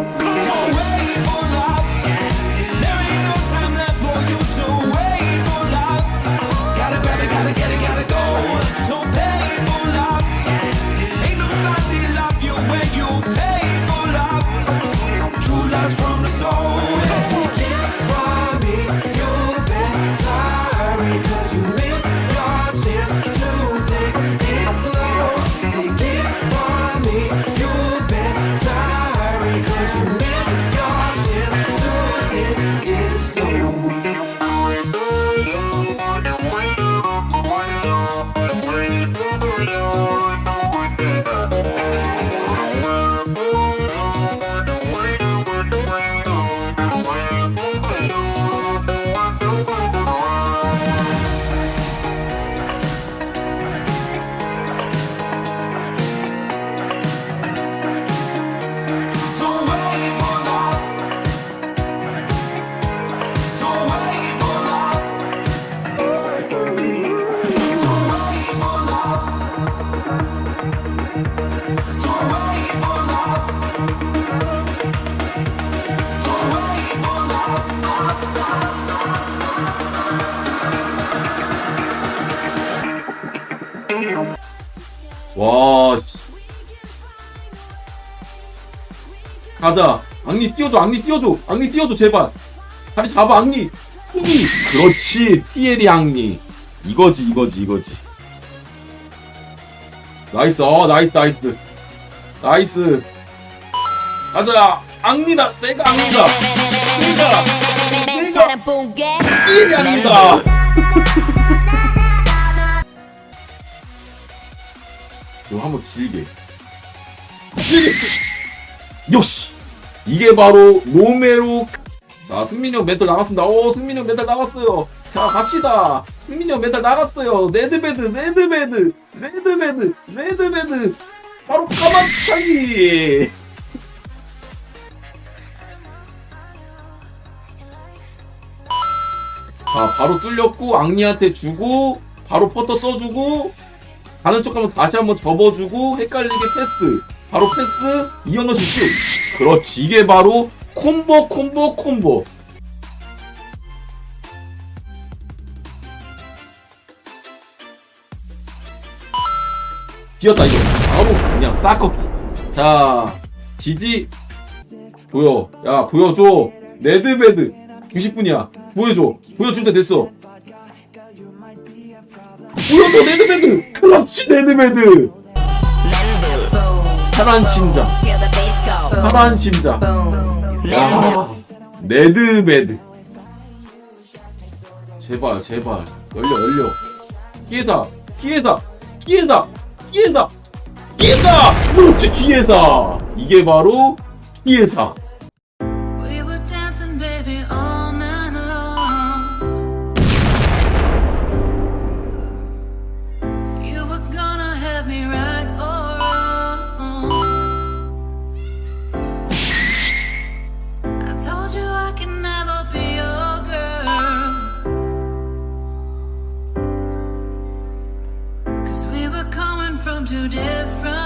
Come on. 와, 씨. 가자. 악리 띄워줘, 악리 띄워줘, 악리 띄워줘, 제발. 다리 잡아, 악리. 이 그렇지, 티에리 악리. 이거지, 이거지, 이거지. 나이스, 어, 나이스, 나이스. 나이스. 가자, 악리다. 내가 악리다. 내가, 멘탈은 붕괴 티에리 악리다. 이거 한번 길게. 역시 이게 바로 로메로. 자 승민이 형 멘탈 나갔습니다. 오 승민이 형 멘탈 나갔어요. 자 갑시다. 승민이 형 멘탈 나갔어요. 레드베드 레드베드 레드베드 레드베드 바로 까만차기. 자 바로 뚫렸고 앙리한테 주고 바로 퍼터 써주고 가는 척 하면 다시 한번 접어주고 헷갈리게 패스. 바로 패스 이현호씨 슛. 그렇지 이게 바로 콤보 콤보 콤보. 비었다 이거. 바로 그냥 싹커. 자 지지. 보여. 야 보여줘. 레드베드. 90분이야 보여줘. 보여줄 때 됐어. 보여줘 레드베드. 그렇지 레드베드. 파란 심장. 파란 심장. 야 레드베드. 제발 제발. 열려 열려. 기회사 기회사 기회사 기회사 기회사! 그렇지 기회사. 이게 바로 기회사 from two different